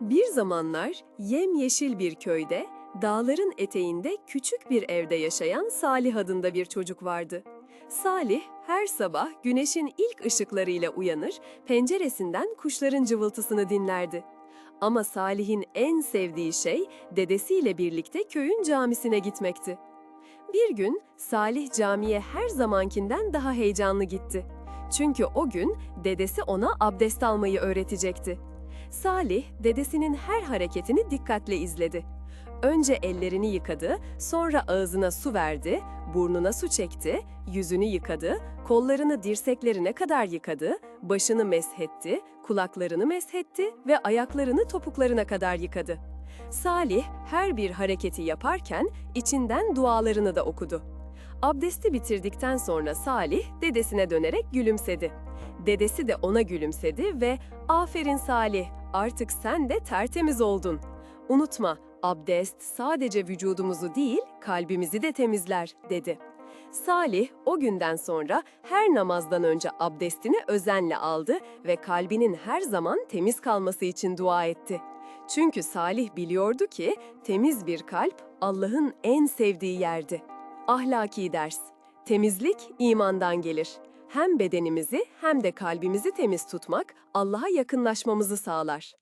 Bir zamanlar yemyeşil bir köyde, dağların eteğinde küçük bir evde yaşayan Salih adında bir çocuk vardı. Salih her sabah güneşin ilk ışıklarıyla uyanır, penceresinden kuşların cıvıltısını dinlerdi. Ama Salih'in en sevdiği şey dedesiyle birlikte köyün camisine gitmekti. Bir gün Salih camiye her zamankinden daha heyecanlı gitti. Çünkü o gün dedesi ona abdest almayı öğretecekti. Salih, dedesinin her hareketini dikkatle izledi. Önce ellerini yıkadı, sonra ağzına su verdi, burnuna su çekti, yüzünü yıkadı, kollarını dirseklerine kadar yıkadı, başını meshetti, kulaklarını meshetti ve ayaklarını topuklarına kadar yıkadı. Salih her bir hareketi yaparken içinden dualarını da okudu. Abdesti bitirdikten sonra Salih dedesine dönerek gülümsedi. Dedesi de ona gülümsedi ve "Aferin Salih, artık sen de tertemiz oldun. Unutma, abdest sadece vücudumuzu değil, kalbimizi de temizler." dedi. Salih o günden sonra her namazdan önce abdestini özenle aldı ve kalbinin her zaman temiz kalması için dua etti. Çünkü Salih biliyordu ki temiz bir kalp Allah'ın en sevdiği yerdi. Ahlaki ders. Temizlik imandan gelir. Hem bedenimizi hem de kalbimizi temiz tutmak Allah'a yakınlaşmamızı sağlar.